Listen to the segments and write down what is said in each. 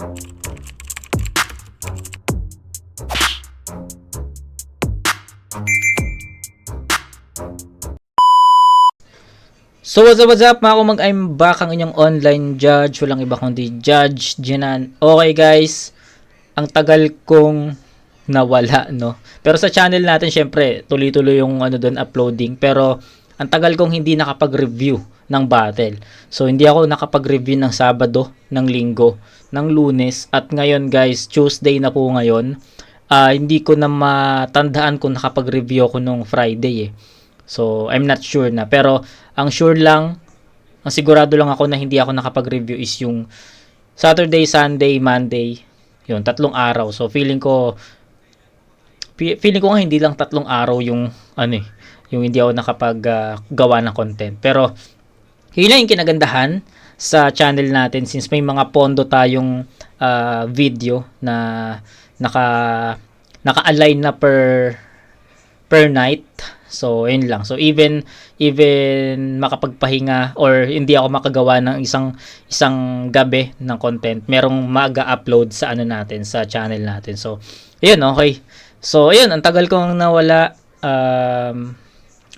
So what's up, what's up mga kumag, I'm back ang inyong online judge, walang iba kundi Judge Jinan. Okay guys, ang tagal kong nawala, no? Pero sa channel natin, syempre, tuloy-tuloy yung ano doon, uploading. Pero, ang tagal kong hindi nakapag-review ng battle. So, hindi ako nakapag-review ng Sabado, ng Linggo, ng Lunes, at ngayon guys, Tuesday na po ngayon. Ah, hindi ko na matandaan kung nakapag-review ako nung Friday eh. So, I'm not sure na. Pero, ang sure lang, ang sigurado lang ako na hindi ako nakapag-review is yung Saturday, Sunday, Monday. Yun, tatlong araw. So, feeling ko, fe- feeling ko nga hindi lang tatlong araw yung, ano eh, yung hindi ako nakapag-gawa ng content. Pero, yun lang yung kinagandahan sa channel natin since may mga pondo tayong ah, video na naka naka-align na per per night. So, yun lang. So, even even makapagpahinga or hindi ako makagawa ng isang isang gabi ng content, merong maga-upload sa ano natin, sa channel natin. So, yun, okay. So, ayun, ang tagal kong nawala um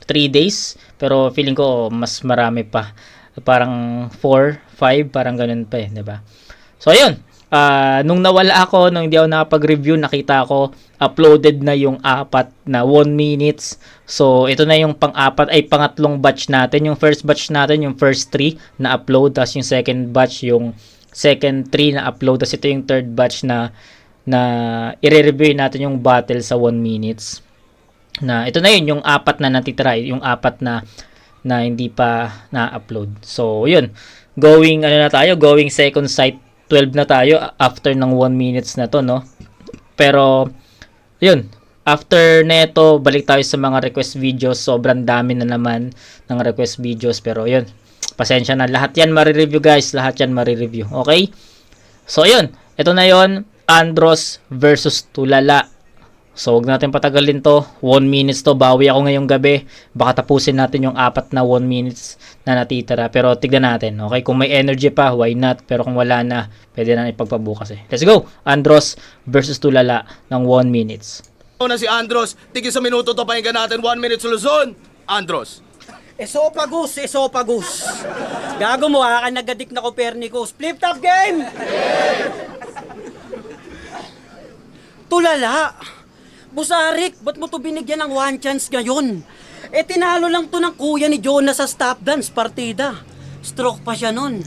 3 days, pero feeling ko mas marami pa. Parang 4, 5, parang ganun pa eh, 'di ba? So, ayun. Ah, nung nawala ako, nung hindi ako nakapag-review, nakita ko uploaded na yung apat na 1 minutes. So, ito na yung pang-apat, ay pangatlong batch natin. Yung first batch natin, yung first 3 na upload. Tapos yung second batch, yung second 3 na upload. Tapos ito yung third batch na na i-review natin yung battle sa 1 minutes. Na ito na yun, yung apat na natitira, yung apat na na hindi pa na-upload. So, yun. Going, ano na tayo, going second sight 12 na tayo after ng 1 minutes na to, no? Pero, yun. After neto, balik tayo sa mga request videos. Sobrang dami na naman ng request videos. Pero, yun. Pasensya na. Lahat yan marireview, guys. Lahat yan marireview. Okay? So, yun. Ito na yon Andros versus Tulala. So, huwag natin patagalin to. 1 minutes to. Bawi ako ngayong gabi. Baka tapusin natin yung apat na 1 minutes na natitira. Pero, tignan natin. Okay? Kung may energy pa, why not? Pero kung wala na, pwede na ipagpabukas eh. Let's go! Andros versus Tulala ng 1 minutes. na si Andros. Tigil sa minuto to pakinggan natin. One minute sa Luzon. Andros. Esophagus, esophagus. Gago mo ha, ka nagadik na Copernicus. Flip top game! Tulala. Busarik, ba't mo to binigyan ng one chance ngayon? Eh tinalo lang to ng kuya ni Jonas sa stop dance partida. Stroke pa siya nun.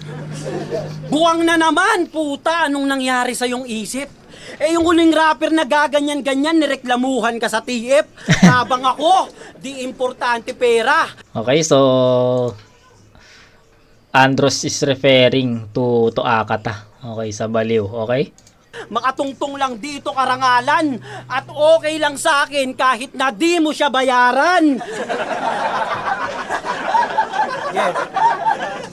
Buwang na naman, puta, anong nangyari sa yung isip? Eh yung huling rapper na gaganyan-ganyan, nireklamuhan ka sa TF. Habang ako, di importante pera. Okay, so Andros is referring to to Akata. Okay, sa Baliw. Okay? Makatungtong lang dito karangalan at okay lang sa akin kahit na di mo siya bayaran. yes.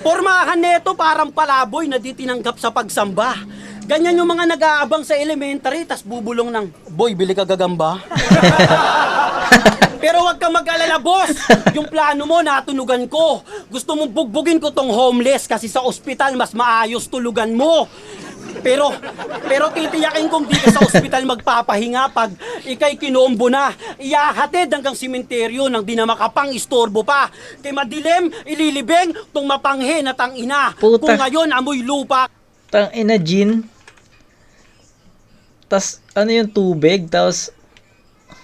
Pormahan neto parang palaboy na di tinanggap sa pagsamba. Ganyan yung mga nag-aabang sa elementary tas bubulong ng, Boy, bili ka gagamba. Pero wag ka mag-alala, boss. Yung plano mo, natunugan ko. Gusto mong bugbugin ko tong homeless kasi sa ospital mas maayos tulugan mo. Pero, pero titiyakin kong di ka sa ospital magpapahinga pag ikay kinombo na. Iyahatid hanggang simenteryo nang di na makapang istorbo pa. Kay madilim, ililibing tong mapanghe na tang ina. Puta. Kung ngayon amoy lupa, Tang ina gin. Tas ano yung tubig? Tapos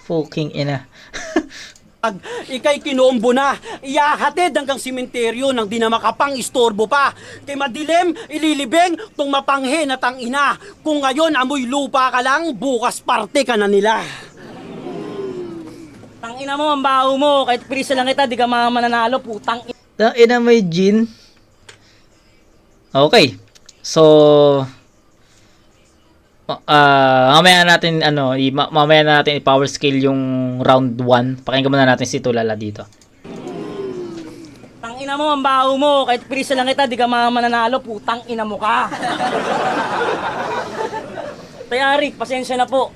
fucking ina. Pag ikay kinombo na, iyahatid hanggang simenteryo nang di na makapang istorbo pa. Kay madilim, ililibing tong mapanghe na tang ina. Kung ngayon amoy lupa ka lang, bukas parte ka na nila. Tang ina mo, ang baho mo. Kahit prisa lang kita, di ka mga mananalo, putang ina. Tang ina may gin. Okay. So ah mamaya natin ano, i- ma- mamaya na natin i-power scale yung round 1. Pakinggan muna natin si Tulala dito. Tang ina mo, ang baho mo. Kahit prisa lang kita, di ka mananalo, putang ina mo ka. Rick, pasensya na po.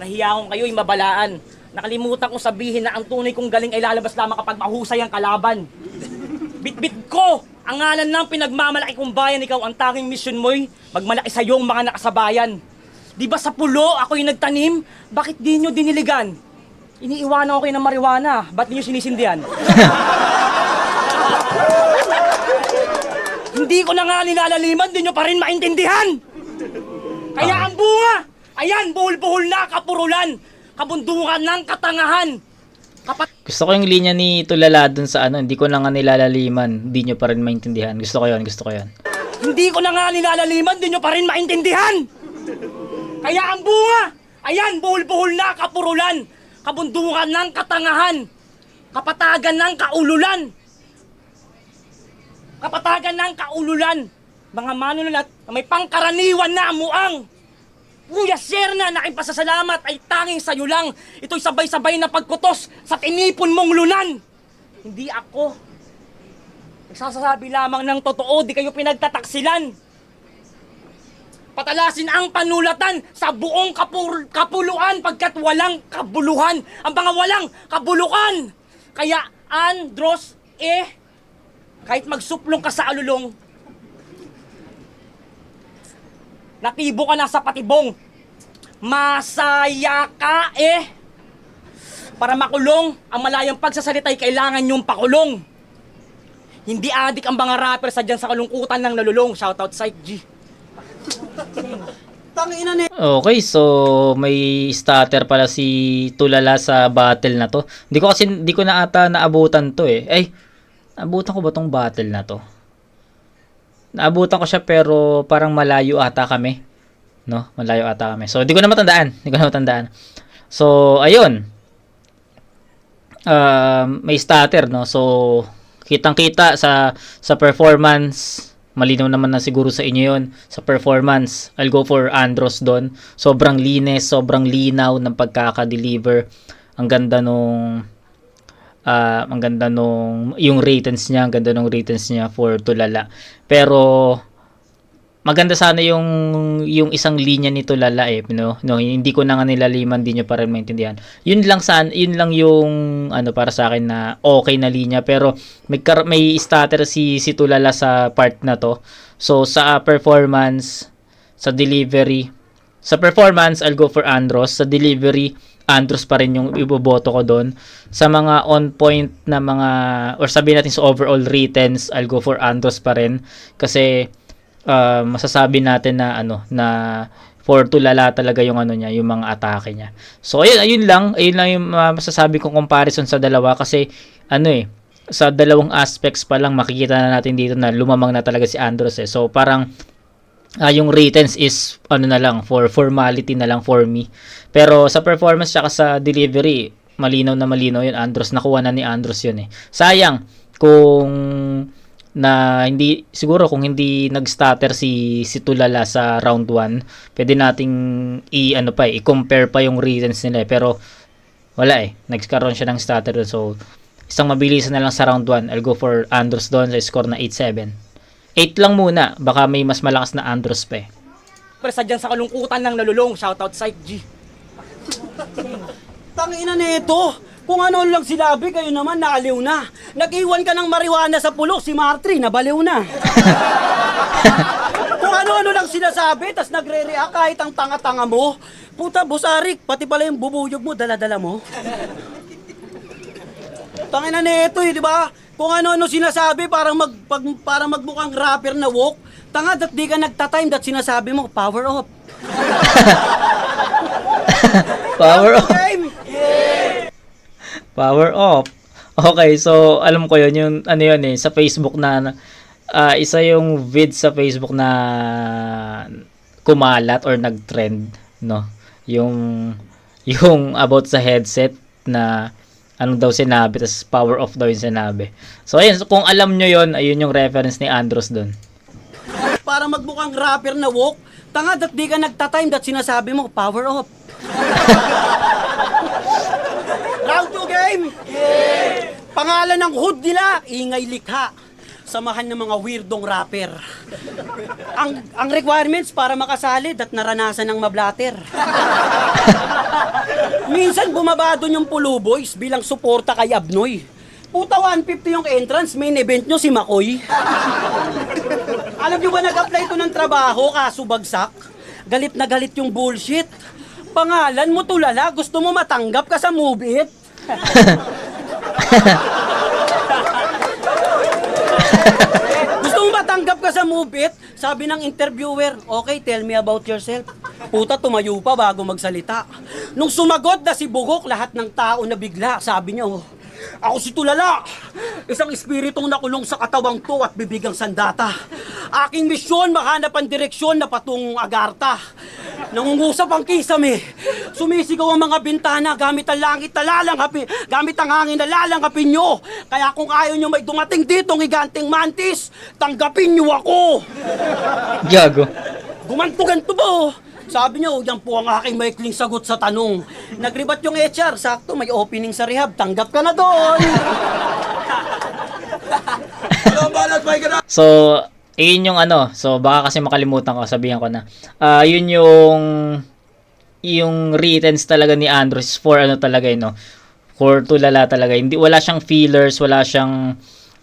Nahiya akong kayo'y mabalaan. Nakalimutan kong sabihin na ang tunay kong galing ay lalabas lamang kapag mahusay ang kalaban. Bit-bit ko Ang ngalan ng pinagmamalaki kong bayan, ikaw ang tanging mission mo'y magmalaki sa iyong mga nakasabayan. Di ba sa pulo ako'y nagtanim? Bakit di nyo diniligan? Iniiwanan ko kayo ng marijuana. Ba't di nyo sinisindihan? Hindi ko na nga nilalaliman, di nyo pa rin maintindihan! Kaya ang bunga, ayan, buhol-buhol na, kapurulan, kabundukan ng katangahan. Kapat Gusto ko yung linya ni Tulala dun sa ano, hindi ko na nga nilalaliman, hindi nyo pa rin maintindihan. Gusto ko yon, gusto ko yon. Hindi ko na nga nilalaliman, di nyo pa rin maintindihan! Kaya ang bunga, ayan, buhol-buhol na, kapurulan, kabundukan ng katangahan, kapatagan ng kaululan, kapatagan ng kaululan, mga manunulat na may pangkaraniwan na amuang. Kuya Serna, na aking pasasalamat ay tanging sa'yo lang. Ito'y sabay-sabay na pagkutos sa tinipon mong lunan. Hindi ako. Nagsasabi lamang ng totoo, di kayo pinagtataksilan. Patalasin ang panulatan sa buong kapur- kapuluan pagkat walang kabuluhan. Ang mga walang kabulukan. Kaya, Andros, eh, kahit magsuplong ka sa alulong, natibo ka na sa patibong. Masaya ka, eh. Para makulong, ang malayang pagsasalita'y kailangan yung pakulong. Hindi adik ang mga rapper sa dyan sa kalungkutan ng nalulong. Shoutout Psych G. Okay, so may starter pala si Tulala sa battle na to. Hindi ko kasi hindi ko na ata naabutan to eh. Ay, naabutan ko ba tong battle na to? Naabutan ko siya pero parang malayo ata kami. No? Malayo ata kami. So, hindi ko na matandaan. Hindi ko na matandaan. So, ayun. Um, may starter, no? So, kitang-kita sa sa performance. Malinaw naman na siguro sa inyo yon Sa performance, I'll go for Andros doon. Sobrang linis, sobrang linaw ng pagkaka-deliver. Ang ganda nung ah ang ganda nung yung ratings niya, ang ganda nung ratings niya for Tulala. Pero maganda sana yung yung isang linya ni Tulala eh, no? no hindi ko na nga nilaliman din niyo para maintindihan. Yun lang san, yun lang yung ano para sa akin na okay na linya pero may may starter si si Tulala sa part na to. So sa performance, sa delivery, sa performance, I'll go for Andros. Sa delivery, Andros pa rin yung iboboto ko doon. Sa mga on point na mga, or sabihin natin sa overall returns, I'll go for Andros pa rin. Kasi, uh, masasabi natin na, ano, na for tulala talaga yung ano niya, yung mga atake niya. So, ayun, ayun lang. Ayun lang yung uh, masasabi kong comparison sa dalawa. Kasi, ano eh, sa dalawang aspects pa lang makikita na natin dito na lumamang na talaga si Andros eh. So, parang, ah yung returns is ano na lang for formality na lang for me. Pero sa performance tsaka sa delivery, malinaw na malinaw yun. Andros nakuha na ni Andros yun eh. Sayang kung na hindi siguro kung hindi nag-stutter si si Tulala sa round 1, pwede nating i ano pa eh, i-compare pa yung reasons nila eh. Pero wala eh. Nagkaroon siya ng stutter doon. So isang mabilis na lang sa round 1. I'll go for Andros doon sa score na 8-7. 8 lang muna. Baka may mas malakas na Andros pa eh. Pero sa dyan sa kalungkutan ng nalulong. Shoutout Psych G. Tangina nito. Kung ano lang sinabi, kayo naman naaliw na. Nag-iwan ka ng marijuana sa pulo, si Martri, nabaliw na. Kung ano-ano lang sinasabi, tas nagre-react kahit ang tanga-tanga mo. Puta, Bosarik, pati pala yung bubuyog mo, dala-dala mo. Tangina nito eh, di ba? Kung ano-ano sinasabi, parang, mag, pag, parang magmukhang rapper na walk. Tanga, dat di ka nagta-time, dat sinasabi mo, power off. Power off. Game! Power off. Okay, so alam ko yun, yung ano yun eh, sa Facebook na, ah, isa yung vid sa Facebook na kumalat or nag-trend, no? Yung, yung about sa headset na ano daw sinabi, tas power off daw yung sinabi. So ayun, so, kung alam nyo yun, ayun yung reference ni Andros doon. para magmukhang rapper na walk. Tanga, dat di ka nagta-time, dat sinasabi mo, power off. 2 game! Pangalan ng hood nila, ingay likha. Samahan ng mga weirdong rapper. Ang ang requirements para makasali, dat naranasan ng mablatter. Minsan bumaba doon yung Puluboys bilang suporta kay Abnoy. Puta 150 yung entrance, main event nyo si Makoy. Alam nyo ba nag-apply to ng trabaho kaso bagsak? Galit na galit yung bullshit. Pangalan mo tulala, gusto mo matanggap ka sa Move It? Gusto mo matanggap ka sa Move? Sabi ng interviewer, okay, tell me about yourself. Puta, tumayo pa bago magsalita. Nung sumagot na si Bugok, lahat ng tao na bigla, sabi niya, oh, ako si Tulala, isang espiritong nakulong sa katawang to at bibigang sandata. Aking misyon, mahanap ang direksyon na patungong Agartha. Nangungusap ang kisame. Sumisigaw ang mga bintana gamit ang langit na lalanghapin, gamit ang hangin na lalanghapin nyo. Kaya kung ayaw nyo may dumating dito ng higanting mantis, tanggapin nyo ako. Gago. Gumanto-ganto ba oh? Sabi niyo, yan po ang aking maikling sagot sa tanong. Nagribat yung HR, sakto may opening sa rehab, tanggap ka na doon. So, yun yung ano. So, baka kasi makalimutan ko, sabihan ko na. Ah, yun yung yung writtens talaga ni Andrews for ano talaga yun, no? For tulala talaga. Hindi wala siyang fillers, wala siyang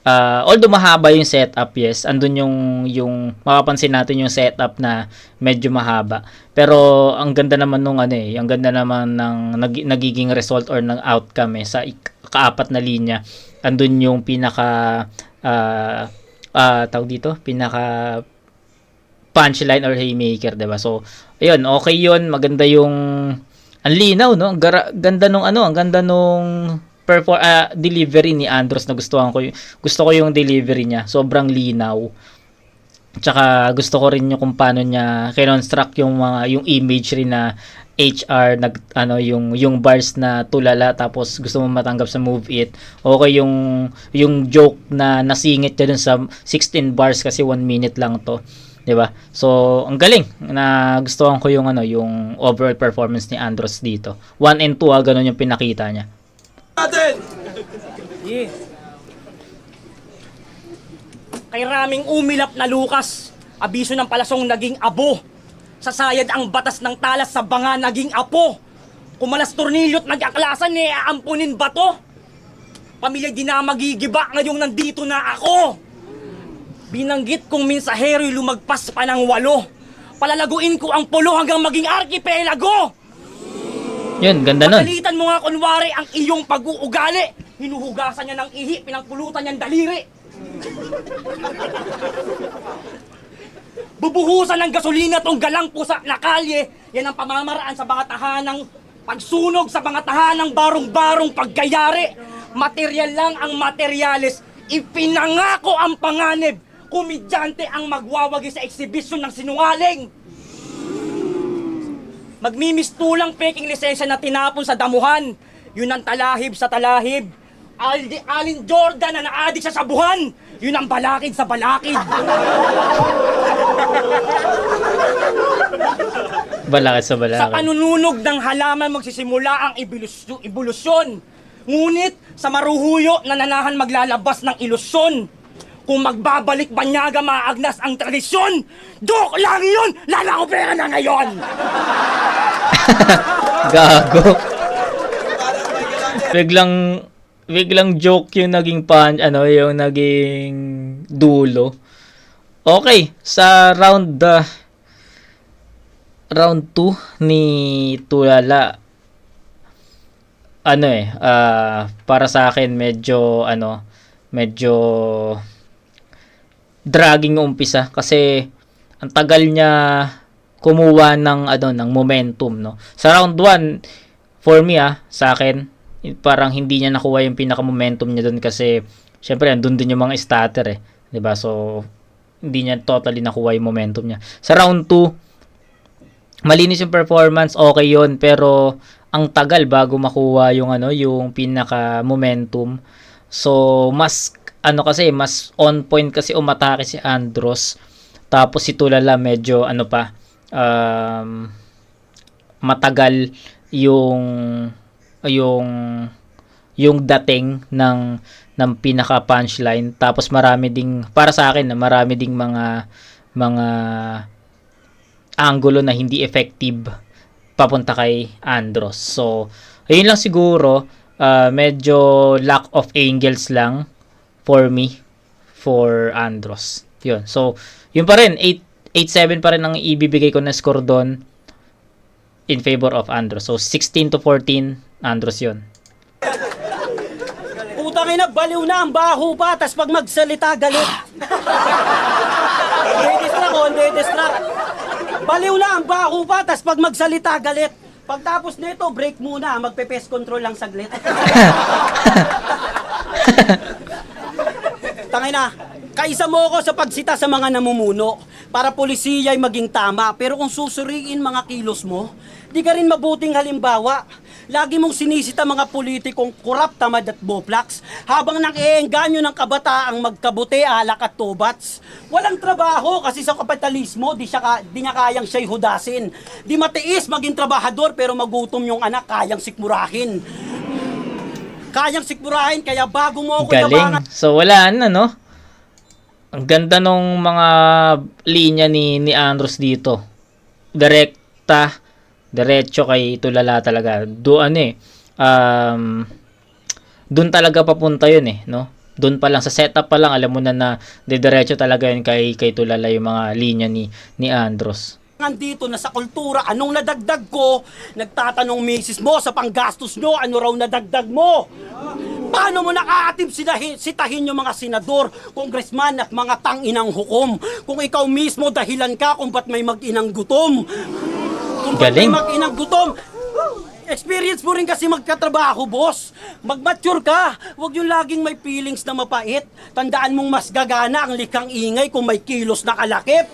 ah, although mahaba yung setup, yes. Andun yung yung makapansin natin yung setup na medyo mahaba. Pero ang ganda naman nung ano eh, ang ganda naman ng nag- nagiging result or ng outcome eh, sa kaapat na linya. Andun yung pinaka ah ah tawag dito, pinaka punchline or haymaker, 'di ba? So, ayun, okay 'yun, maganda yung ang linaw, no? Ang gara- ganda nung ano, ang ganda nung perfor ah, delivery ni Andros na gustuhan ko yung gusto ko yung delivery niya. Sobrang linaw. Tsaka gusto ko rin yung kung paano niya kinonstruct yung mga yung imagery na HR nag ano yung yung bars na tulala tapos gusto mo matanggap sa move it. Okay yung yung joke na nasingit niya dun sa 16 bars kasi 1 minute lang to. 'di ba? So, ang galing na gustuhan ko yung ano, yung overall performance ni Andros dito. 1 and 2 ah, ganun yung pinakita niya. Natin? Yeah. Kay raming umilap na Lukas, abiso ng palasong naging abo. Sasayad ang batas ng talas sa banga naging apo. Kumalas tornilyo't nag-aklasan eh, aampunin ba to? Pamilya di na magigiba ngayong nandito na ako. Binanggit kong minsahero'y lumagpas pa ng walo. Palalaguin ko ang pulo hanggang maging arkipelago. Yun, ganda nun. Pagalitan mo nga kunwari ang iyong pag-uugali. Hinuhugasan niya ng ihi, pinagpulutan niyang daliri. Bubuhusan ng gasolina tong galang pusa na kalye. Yan ang pamamaraan sa mga tahanang pagsunog sa mga tahanang barong-barong pagkayari. Material lang ang materyales. Ipinangako ang panganib. Komedyante ang magwawagi sa eksibisyon ng sinungaling. Magmimistulang peking lisensya na tinapon sa damuhan. Yun ang talahib sa talahib. Aldi, Alin Jordan na naadik sa sabuhan. Yun ang balakid sa balakid. Balakid sa sa balakid. panununog ng halaman magsisimula ang evolusyon. Ngunit sa maruhuyo nananahan maglalabas ng ilusyon. Kung magbabalik banyaga maagnas ang tradisyon, joke lang yun! Lala ko pera na ngayon! Gago. biglang biglang joke yung naging pan ano yung naging dulo. Okay, sa round uh, round 2 ni Tulala ano eh ah, para sa akin medyo ano medyo dragging umpisa kasi ang tagal niya kumuha ng ano ng momentum no? Sa round 1 for me ah sa akin parang hindi niya nakuha yung pinaka momentum niya doon kasi syempre andun din yung mga starter eh 'di ba? So hindi niya totally nakuha yung momentum niya. Sa round 2 malinis yung performance, okay yun, pero ang tagal bago makuha yung ano, yung pinaka momentum. So, mas ano kasi, mas on point kasi umatake si Andros. Tapos si Tulala medyo ano pa um, matagal yung yung yung dating ng ng pinaka punchline tapos marami ding para sa akin na marami ding mga mga angulo na hindi effective papunta kay Andros. So, ayun lang siguro. Ah, medyo lack of angles lang for me for Andros. Yun. So, yun pa rin 8 8-7 pa rin ang ibibigay ko na score doon in favor of Andros. So, 16 to 14 Andros yun. Putang ina, baliw na ang baho pa, tas pag magsalita, galit. Hindi-distract ko, hindi-distract. Baliw na ang baho pa, tas pag magsalita, galit. Pagtapos nito, break muna, magpe-pest control lang saglit. Tangay na, kaisa mo ako sa pagsita sa mga namumuno para polisiya ay maging tama. Pero kung susuriin mga kilos mo, di ka rin mabuting halimbawa. Lagi mong sinisita mga politikong kurap, tamad at boplax habang nang-iengganyo ng kabataang magkabuti, alak at tubats. Walang trabaho kasi sa kapitalismo, di, siya ka, di niya kayang siya'y hudasin. Di matiis maging trabahador pero magutom yung anak, kayang sikmurahin. Kayang sikmurahin, kaya bago mo ako Galing. So, wala na, no? Ang ganda nung mga linya ni, ni Andros dito. Direkta, diretso kay Tulala talaga. Do ano eh, um, doon talaga papunta yun eh, no? Doon pa lang, sa setup pa lang, alam mo na na diretso talaga yun kay, kay Tulala yung mga linya ni, ni Andros. dito na sa kultura, anong nadagdag ko? Nagtatanong misis mo sa panggastos nyo, ano raw nadagdag mo? Paano mo nakaatib sinahin, sitahin yung mga senador, kongresman at mga tanginang hukom? Kung ikaw mismo dahilan ka kung ba't may mag-inang gutom? Kung Galing. mag-inang gutom? Experience mo rin kasi magkatrabaho, boss. Mag-mature ka. Huwag yung laging may feelings na mapait. Tandaan mong mas gagana ang likang ingay kung may kilos na kalakip.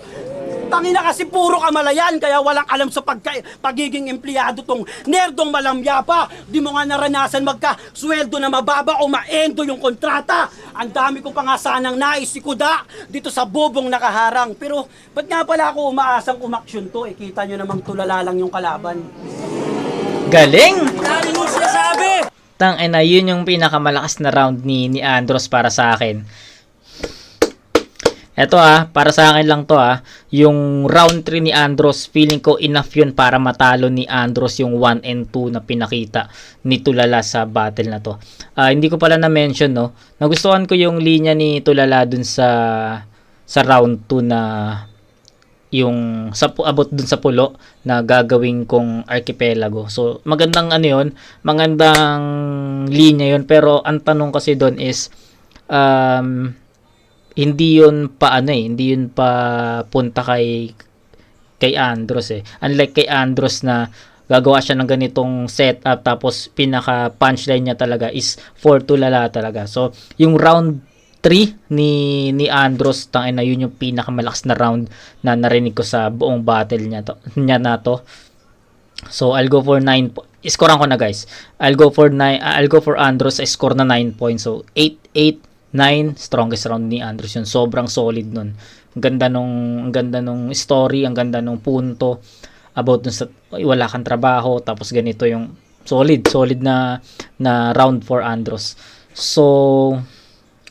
Tangina kasi puro kamalayan kaya walang alam sa pagka, pagiging empleyado tong nerdong malamya pa. Di mo nga naranasan magka sweldo na mababa o maendo yung kontrata. Ang dami ko pa nga sanang nais si Kuda dito sa bobong nakaharang. Pero ba't nga pala ako umaasang umaksyon to? Eh, kita nyo namang tulala lang yung kalaban. Galing! Dami mo sinasabi! Tang ina, yun yung pinakamalakas na round ni, ni Andros para sa akin. Eto ah, para sa akin lang to ah, yung round 3 ni Andros, feeling ko enough yun para matalo ni Andros yung 1 and 2 na pinakita ni Tulala sa battle na to. Ah, hindi ko pala na-mention no, nagustuhan ko yung linya ni Tulala dun sa sa round 2 na yung sa abot dun sa pulo na gagawin kong archipelago. So magandang ano 'yon, magandang linya 'yon pero ang tanong kasi doon is um hindi 'yun pa ano eh, hindi 'yun pa punta kay kay Andros eh. Unlike kay Andros na gagawa siya ng ganitong setup tapos pinaka punchline niya talaga is for tulala talaga. So yung round 3 ni ni Andros tangin na yun yung pinakamalakas na round na narinig ko sa buong battle niya to niya na to. So I'll go for 9 po- Scorean ko na guys. I'll go for 9 I'll go for Andros score na 9 points. So 8 8 9 strongest round ni Andros yun. Sobrang solid nun. Ang ganda nung ang ganda nung story, ang ganda nung punto about dun sa wala kang trabaho tapos ganito yung solid solid na na round for Andros. So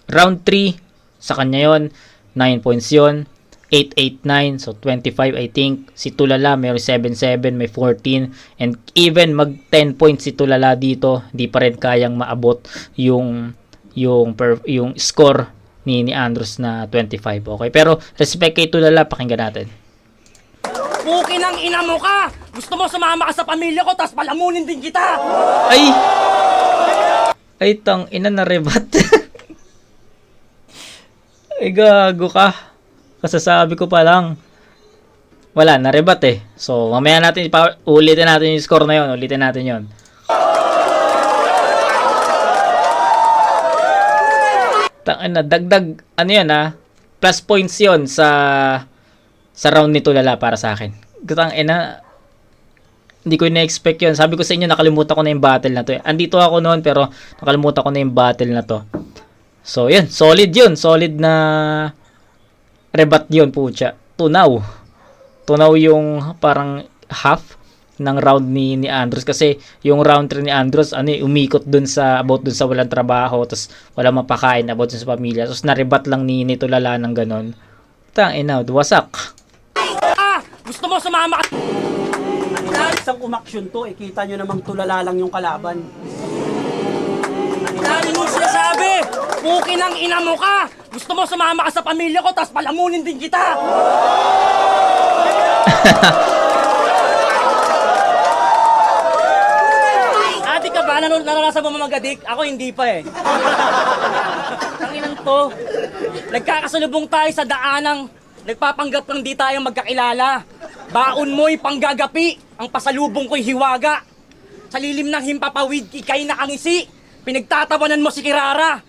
round 3 sa kanya yon 9 points yon 889 so 25 I think si Tulala may 77 may 14 and even mag 10 points si Tulala dito di pa rin kayang maabot yung yung per, yung score ni ni Andros na 25 okay? Pero respect kay Tulala pakinggan natin. Pukin ang ina mo ka! Gusto mo sumama ka sa pamilya ko, tapos palamunin din kita! ay! Ay tang ina na rebat ay gago ka. Kasasabi ko pa lang. Wala narebat eh. So mamaya natin ulitin natin yung score na yon ulitin natin yon Tangin na dagdag ano yan ah plus points yon sa sa round nito lala para sa akin Gutang ina hindi ko na-expect yun. Sabi ko sa inyo, nakalimutan ko na yung battle na to. eh. Andito ako noon, pero nakalimutan ko na yung battle na to. So, yun. Solid yun. Solid na rebat yun, pucha. Tunaw. Tunaw yung parang half ng round ni ni Andros kasi yung round 3 ni Andros ano eh, umikot dun sa about dun sa walang trabaho tapos wala mapakain about dun sa pamilya tapos narebat lang ni nito lala ng ganon tang ina wasak Ah! Gusto mo sumama ka... Isang umaksyon to, eh, kita nyo namang tulala lang yung kalaban. Pukin ang ina mo ka! Gusto mo sumama ka sa pamilya ko, tapos palamunin din kita! Ate ka ba? Nan naranasan mo mamagadik? Ako hindi pa eh. Tanginang to. Nagkakasalubong tayo sa daanang nagpapanggap ng di tayo magkakilala. Baon mo'y panggagapi, ang pasalubong ko'y hiwaga. Sa lilim ng himpapawid, ikay nakangisi. Pinagtatawanan mo si Kirara.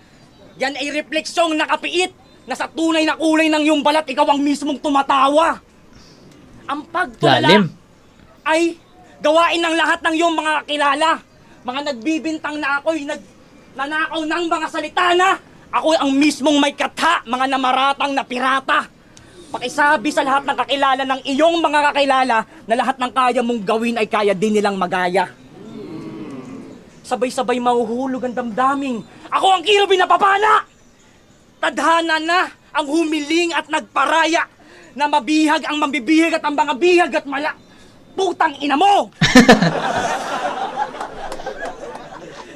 Yan ay refleksyong nakapiit na sa tunay na kulay ng iyong balat, ikaw ang mismong tumatawa. Ang pagtulala Lalim. ay gawain ng lahat ng iyong mga kakilala. Mga nagbibintang na ako'y nag nanakaw ng mga salita na ako ang mismong may katha, mga namaratang na pirata. Pakisabi sa lahat ng kakilala ng iyong mga kakilala na lahat ng kaya mong gawin ay kaya din nilang magaya. Sabay-sabay mahuhulog ang damdaming. Ako ang kirubin na papala! Tadhana na ang humiling at nagparaya na mabihag ang mambibihag at ang mga bihag at mala. Putang ina mo!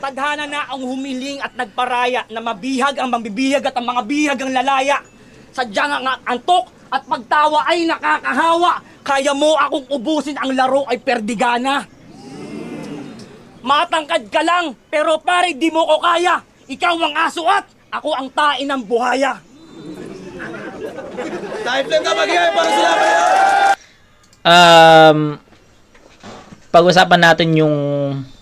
Tadhana na ang humiling at nagparaya na mabihag ang mambibihag at ang mga bihag ang lalaya. Sadyang ang antok at pagtawa ay nakakahawa. Kaya mo akong ubusin ang laro ay perdigana. Matangkad ka lang, pero pare di mo ko kaya. Ikaw ang aso at ako ang tain ng buhaya. Time lang ka mag-iay para yun! Um, pag-usapan natin yung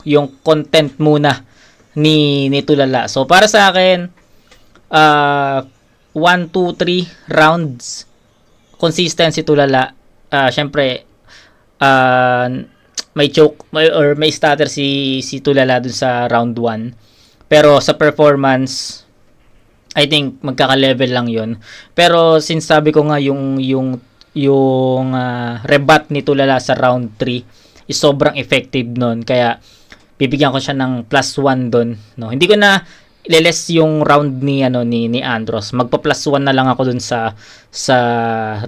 yung content muna ni ni Tulala. So para sa akin uh 1 2 3 rounds consistency Tulala. Uh, syempre uh, may choke may, or may stutter si si Tulala dun sa round 1. Pero sa performance I think magkaka-level lang 'yon. Pero since sabi ko nga yung yung yung ah, rebat ni Tulala sa round 3 is sobrang effective nun. Kaya bibigyan ko siya ng plus 1 doon, no. Hindi ko na ileles yung round ni ano ni ni Andros. Magpa plus 1 na lang ako dun sa sa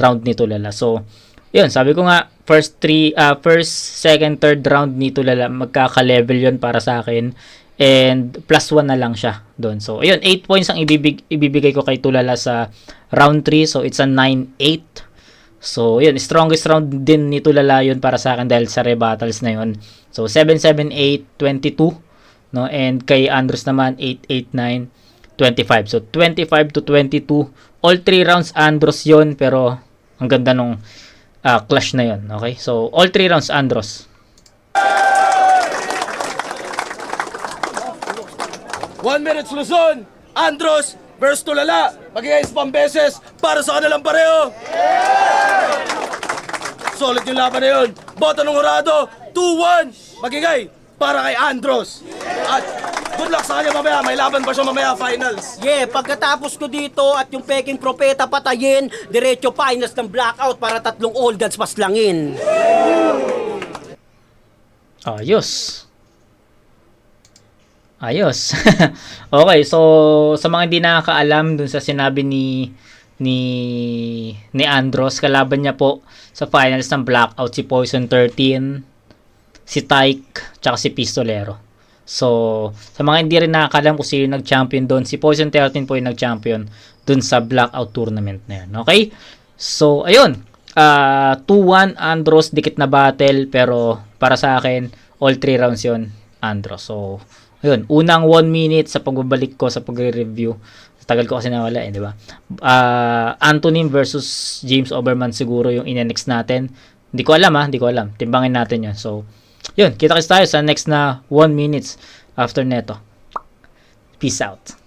round ni Tulala. So, yun, sabi ko nga first three uh, first, second, third round ni Tulala magkaka-level 'yon para sa akin. And plus 1 na lang siya doon. So, ayun, 8 points ang ibibig, ibibigay ko kay Tulala sa round 3. So, it's a 9-8. So, yun, strongest round din ni Tulala yun para sa akin dahil sa rebuttals na yun. So, 7-7-8-22. No? And kay Andros naman, 8-8-9-25. So, 25 to 22. All 3 rounds Andros yun, pero ang ganda nung ah, clash na yun. Okay? So, all 3 rounds Andros. One minute Luzon, Andros versus Tulala. Mag-iay sa beses para sa kanilang pareho. Solid yung laban na yun. Boto ng Horado, 2-1. Magigay para kay Andros. At good luck sa kanya mamaya. May laban pa siya mamaya, finals. Yeah, pagkatapos ko dito at yung peking propeta patayin, diretso finals ng blackout para tatlong old gods paslangin. Ayos. Ayos. okay, so sa mga hindi nakakaalam dun sa sinabi ni ni ni Andros, kalaban niya po sa finals ng Blackout si Poison 13, si Tyke, tsaka si Pistolero. So, sa mga hindi rin nakakaalam kung sino nag-champion doon, si Poison 13 po yung nag-champion dun sa Blackout tournament na yan. Okay? So, ayun. Ah, 2-1 Andros, dikit na battle, pero para sa akin, all 3 rounds yon Andros. So, ayun. Unang 1 minute sa pagbabalik ko sa pagre-review. Tagal ko kasi nawala eh, di ba? Ah, Antonin versus James Oberman siguro yung inenext natin. Hindi ko alam ha, hindi ko alam. Timbangin natin yun. So, yun. Kita-kits tayo sa next na 1 minutes after neto. Peace out.